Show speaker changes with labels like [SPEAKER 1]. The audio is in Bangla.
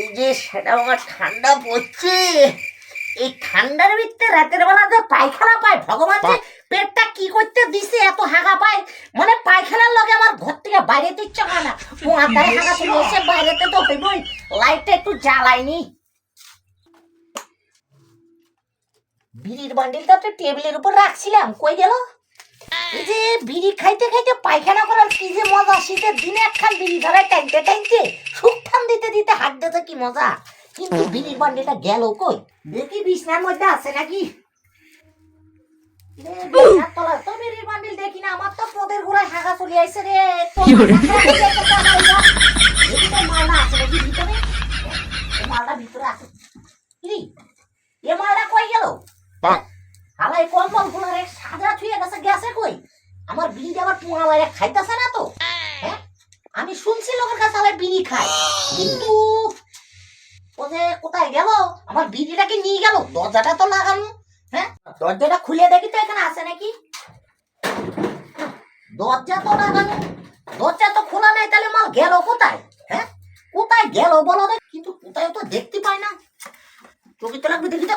[SPEAKER 1] এই যে সেটা আমার ঠান্ডা পড়ছে। এই ঠান্ডার ভিতরে রাতের বেলা যে পায়খানা পায় ভগবান যে পেটটা কি করতে দিছে এত হাগা পায়। মানে পায়খানার লগে আমার ঘর থেকে বাইরে দিচ্ছে না। মাথায় হাগা চলে এসে বাইরেতে তো হইবই। লাইটটা একটু জ্বালাইনি। বিড়ির বান্ডিলটা তো টেবিলের উপর রাখছিলাম। কই গেল? এই যে বিড়ি খাইতে খাইতে পায়খানা করার কি যে মজা? শীতের দিনে একখান বিড়ি ধরে টাইনতে টাইনতে সুখান দিতে দিতে হাত দিতে কি মজা? কিন্তু বিড়ির বান্ডিলটা গেল কই? দেখি বিছনার মধ্যে আছে নাকি? তো বিড়ির বান্ডিল দেখি না আমার তো পদের ঘোড়ায় হাগা চলে আইছে রে। তো তো মালটা আছে নাকি ভিতরে? এ মালটা ভিতরে আছে। এ মালটা কই গেল? হালাই কম্বল গুলারে সাজা ছুঁয়ে গেছে গেছে কই? আমার বিড়ি আবার পোঙা মারে খাইতেছে না তো? হ্যাঁ? আমি শুনছি লোকের কাছে আবার বিড়ি খায়। কিন্তু ও কোথায় গেল? আমার বিড়িটাকে নিয়ে গেল? দরজাটা তো লাগানো। হ্যাঁ? দরজাটা খুলে দেখি তো এখানে আছে নাকি? দরজা তো লাগানো। দরজা তো খোলা নাই, তাহলে মাল গেল কোথায়? হ্যাঁ? কোথায় গেল বলো কিন্তু কোথায় তো দেখতে পাই না। চোখে তো লাগবে দেখি তো।